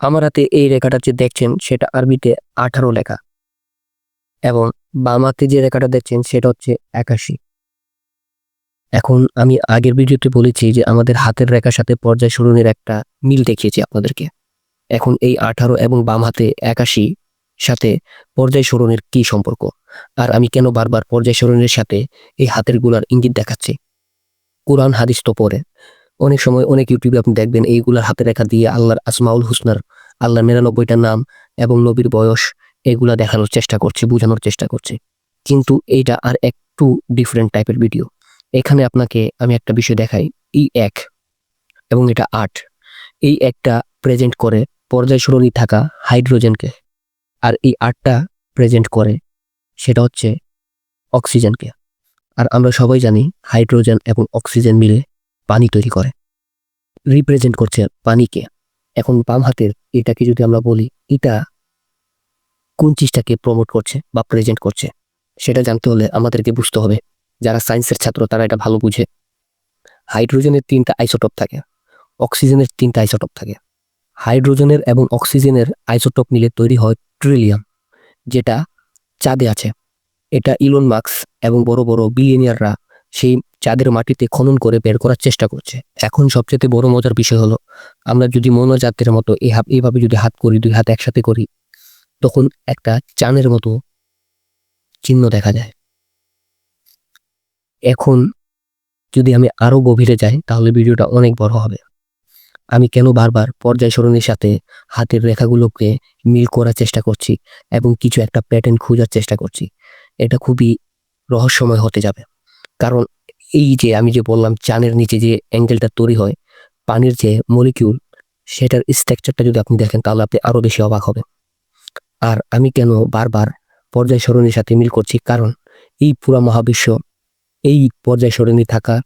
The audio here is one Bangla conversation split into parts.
আমার হাতে এই রেখাটা যে দেখছেন, সেটা আরবিতে আঠারো লেখা। এবং বাম হাতে যে রেখাটা দেখছেন, সেটা হচ্ছে একাশি। এখন আমি আগের ভিডিওতে বলেছি যে আমাদের হাতের রেখার সাথে পর্যায় সরণের একটা মিল দেখিয়েছি আপনাদেরকে। এখন এই আঠারো এবং বাম হাতে একাশি সাথে পর্যায় সরণের কি সম্পর্ক? আর আমি কেন বারবার পর্যায় সরণের সাথে এই হাতেরগুলার ইঙ্গিত দেখাচ্ছি? কোরআন হাদিস তো পরে অনেক সময় অনেক ইউটিউবে আপনি দেখবেন এইগুলার হাতে রেখা দিয়ে আল্লাহর আসমাউল হুসনার, আল্লাহর নিরানব্বইটা নাম এবং নবীর বয়স এগুলা দেখানোর চেষ্টা করছে, বোঝানোর চেষ্টা করছে। কিন্তু এইটা আর একটু ডিফারেন্ট টাইপের ভিডিও এখানে আপনাকে আমি একটা বিষয় দেখাই, এই এক এবং এটা আট। এই একটা প্রেজেন্ট করে পর্যায় সরণী থাকা হাইড্রোজেনকে আর এই আটটা প্রেজেন্ট করে সেটা হচ্ছে অক্সিজেনকে আর আমরা সবাই জানি হাইড্রোজেন এবং অক্সিজেন মিলে পানি তৈরি করে। রিপ্রেজেন্ট করছে পানিকে। এখন বাম হাতের এটাকে যদি আমরা বলি, এটা কোন চিজটাকে প্রমোট করছে বা প্রেজেন্ট করছে, সেটা জানতে হলে আমাদেরকে বুঝতে হবে। যারা সায়েন্সের ছাত্র, তারা এটা ভালো বুঝে। হাইড্রোজেনের তিনটা আইসোটপ থাকে অক্সিজেনের তিনটা আইসোটপ থাকে। হাইড্রোজেনের এবং অক্সিজেনের আইসোটপ মিলে তৈরি হয় ট্রিলিয়াম যেটা চাঁদে আছে। এটা ইলন মার্কস এবং বড় বড় বিলিয়নিয়াররা সেই চাঁদের মাটিতে খনন করে বের করার চেষ্টা করছে। এখন সবচেয়ে বড় মজার বিষয় হলো, আমরা যদি মনোজাতের মতো এই হাত যদি হাত করি, দুই হাত একসাথে করি, তখন একটা চানের মতো চিহ্ন দেখা যায়। এখন যদি আমি আরও গভীরে যাই, তাহলে ভিডিওটা অনেক বড় হবে। আমি কেন বারবার পর্যায় সরণের সাথে হাতের রেখাগুলোকে মিল করার চেষ্টা করছি এবং কিছু একটা প্যাটার্ন খোঁজার চেষ্টা করছি, এটা খুবই রহস্যময় হতে যাবে। কারণ এই যে আমি যে বললাম চানের নিচে যে অ্যাঙ্গেলটা তৈরি হয়, পানির যে মলিকিউল সেটার স্ট্রাকচারটা যদি আপনি দেখেন, তাহলে আপনি আরও বেশি অবাক হবেন। আর আমি কেন বারবার পর্যায় সরণির সাথে মিল করছি? কারণ এই পুরা মহাবিশ্ব, এই পর্যায় সরণি থাকা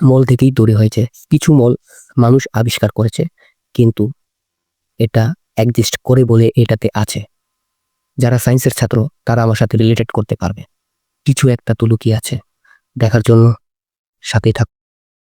মল থেকেই তৈরি হয়েছে। কিছু মল মানুষ আবিষ্কার করেছে, কিন্তু এটা একজিস্ট করে বলে এটাতে আছে। যারা সায়েন্সের ছাত্র, তারা আমার সাথে রিলেটেড করতে পারবে। কিছু একটা তুলুকি আছে। দেখার জন্য সাথেই থাক।